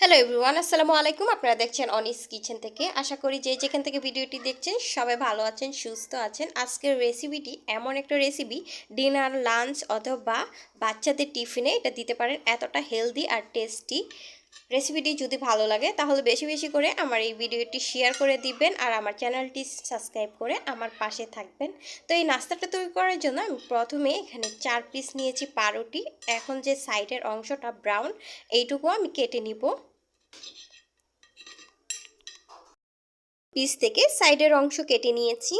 Hello everyone আসসালামু আলাইকুম আপনারা দেখছেন অনিস কিচেন থেকে আশা করি যে যেখান থেকে ভিডিওটি দেখছেন সবাই ভালো আছেন সুস্থ আছেন আজকের রেসিপিটি এমন একটা রেসিপি ডিনার লাঞ্চ অথবা বাচ্চাদের টিফিনে এটা দিতে পারেন এতটা হেলদি আর টেস্টি রেসিপিটি যদি ভালো লাগে, তাহলে বেশি বেশি করে আমার এই ভিডিওটি শেয়ার করে দিবেন আর আমার চ্যানেলটি সাবস্ক্রাইব করে আমার পাশে থাকবেন। তো এই নাস্তাটা তৈরি করার জন্য আমি প্রথমে এখানে চার পিস নিয়েছি পাউরুটি। এখন যে সাইডের অংশটা ব্রাউন এইটুকু আমি কেটে নিব। পিস থেকে সাইডের অংশ কেটে নিয়েছি।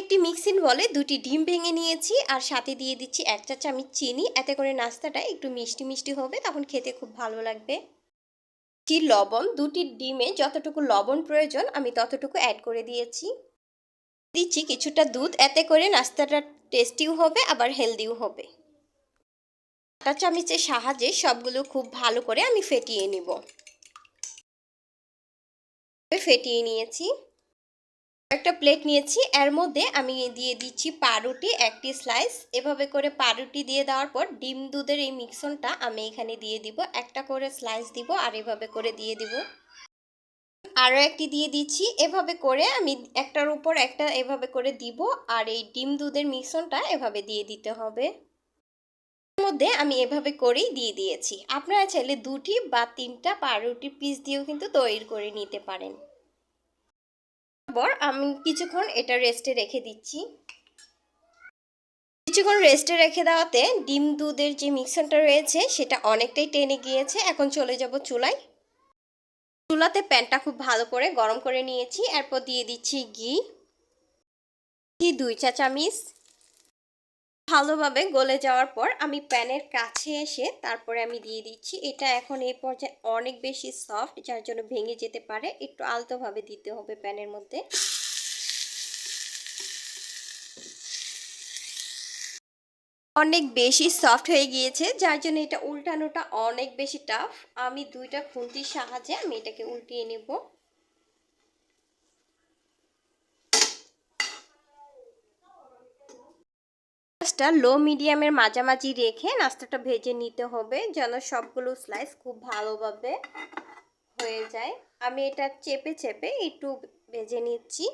একটি মিক্সিং বলে দুটি ডিম ভেঙে নিয়েছি আর সাথে দিয়ে দিচ্ছি এক চা চামচ চিনি। এতে করে নাস্তাটা একটু মিষ্টি মিষ্টি হবে, তখন খেতে খুব ভালো লাগবে। কি লবণ, দুটি ডিমে যতটুকু লবণ প্রয়োজন আমি ততটুকু অ্যাড করে দিয়েছি। দিচ্ছি কিছুটা দুধ, এতে করে নাস্তাটা টেস্টিও হবে, আবার হেলদিও হবে। আটা চামচের সাহায্যে সবগুলো খুব ভালো করে আমি ফেটিয়ে নিব। ফেটিয়ে নিয়েছি। একটা প্লেট নিয়েছি, এর মধ্যে আমি দিয়ে দিচ্ছি পাউরুটি, একটি স্লাইস এভাবে করে পাউরুটি দিয়ে দেওয়ার পর ডিম দুধের এই মিক্সনটা আমি এখানে দিয়ে দিব। একটা করে স্লাইস দিব আর এভাবে করে দিয়ে দিব। আরও একটি দিয়ে দিচ্ছি। এভাবে করে আমি একটার উপর একটা এভাবে করে দিব আর এই ডিম দুধের মিক্সনটা এভাবে দিয়ে দিতে হবে। মধ্যে আমি এভাবে করেই দিয়ে দিয়েছি। আপনারা চাইলে দুটি বা তিনটা পাউরুটি পিস দিয়েও কিন্তু তৈরি করে নিতে পারেন। পর আমি কিছুক্ষণ এটা রেস্টে রেখে দিচ্ছি। কিছুক্ষণ রেস্টে রেখে দেওয়াতে ডিম দুধের যে মিক্সারটা রয়েছে, সেটা অনেকটাই টেনে গিয়েছে। এখন চলে যাব চুলায়। চুলাতে প্যানটা খুব ভালো করে গরম করে নিয়েছি। এরপর দিয়ে দিচ্ছি ঘি। ঘি দুই চা চামিচ ভালোভাবে গলে যাওয়ার পর আমি প্যানের কাছে এসে তারপরে আমি দিয়ে দিচ্ছি। এটা এখন এই পর্যায়ে অনেক বেশি সফট যার জন্য ভেঙে যেতে পারে। একটু আলতোভাবে দিতে হবে প্যানের মধ্যে। অনেক বেশি সফট হয়ে গিয়েছে, যার জন্য এটা উল্টানোটা অনেক বেশি টাফ আমি দুইটা খুন্তির সাহায্যে আমি এটাকে উল্টিয়ে নেব। গ্যাসটা লো মিডিয়ামের মাঝামাঝি রেখে নাস্তাটা ভেজে নিতে হবে যেন সবগুলো স্লাইস খুব ভালোভাবে হয়ে যায়। আমি এটা চেপে চেপে একটু ভেজে নিচ্ছি।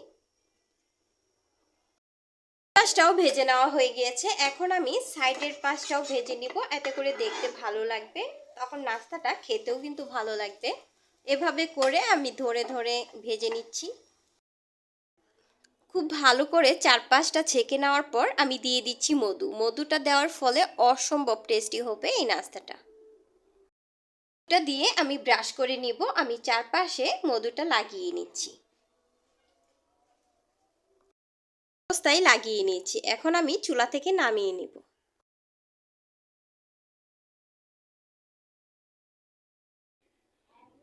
পাশটাও ভেজে নেওয়া হয়ে গিয়েছে। এখন আমি সাইডের পাশটাও ভেজে নিব। এতে করে দেখতে ভালো লাগবে। তখন নাস্তাটা খেতেও কিন্তু ভালো লাগবে। এভাবে করে আমি ধরে ধরে ভেজে নিচ্ছি। খুব ভালো করে চার পাঁচটা ছেঁকে নেওয়ার পর আমি দিয়ে দিচ্ছি মধু। মধুটা দেওয়ার ফলে অসম্ভব টেস্টি হবে এই নাস্তাটা। এটা দিয়ে আমি ব্রাশ করে নিব। আমি চারপাশে মধুটা লাগিয়ে নিচ্ছি। অবস্থায় লাগিয়ে নিয়েছি। এখন আমি চুলা থেকে নামিয়ে নিব।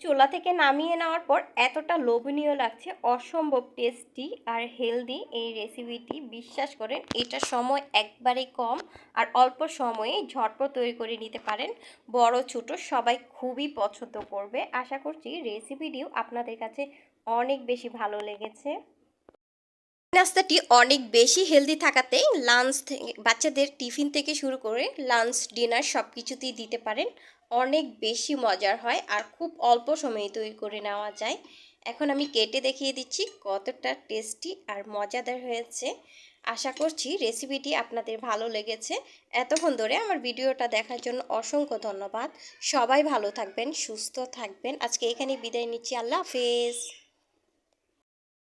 চোলা থেকে নামিয়ে নেওয়ার পর এতটা লোভনীয় লাগছে, অসম্ভব টেস্টি আর হেলদি এই রেসিপিটি বিশ্বাস করেন, এটা সময় একবারে কম আর অল্প সময়ে ঝটপট তৈরি করে নিতে পারেন। বড়, ছোট সবাই খুবই পছন্দ করবে। আশা করছি রেসিপিটিও আপনাদের কাছে অনেক বেশি ভালো লেগেছে। নাস্তাটি অনেক বেশি হেলদি থাকাতে লাঞ্চ বাচ্চাদের টিফিন থেকে শুরু করে লাঞ্চ ডিনার সব কিছুতেই দিতে পারেন। অনেক বেশি মজার হয় আর খুব অল্প সময়ে তৈরি করে নেওয়া যায়। এখন আমি কেটে দেখিয়ে দিচ্ছি কতটা টেস্টি আর মজাদার হয়েছে। আশা করছি রেসিপিটি আপনাদের ভালো লেগেছে। এতক্ষণ ধরে আমার ভিডিওটা দেখার জন্য অসংখ্য ধন্যবাদ। সবাই ভালো থাকবেন, সুস্থ থাকবেন। আজকে এখানে বিদায় নিচ্ছি। আল্লাহ হাফেজ।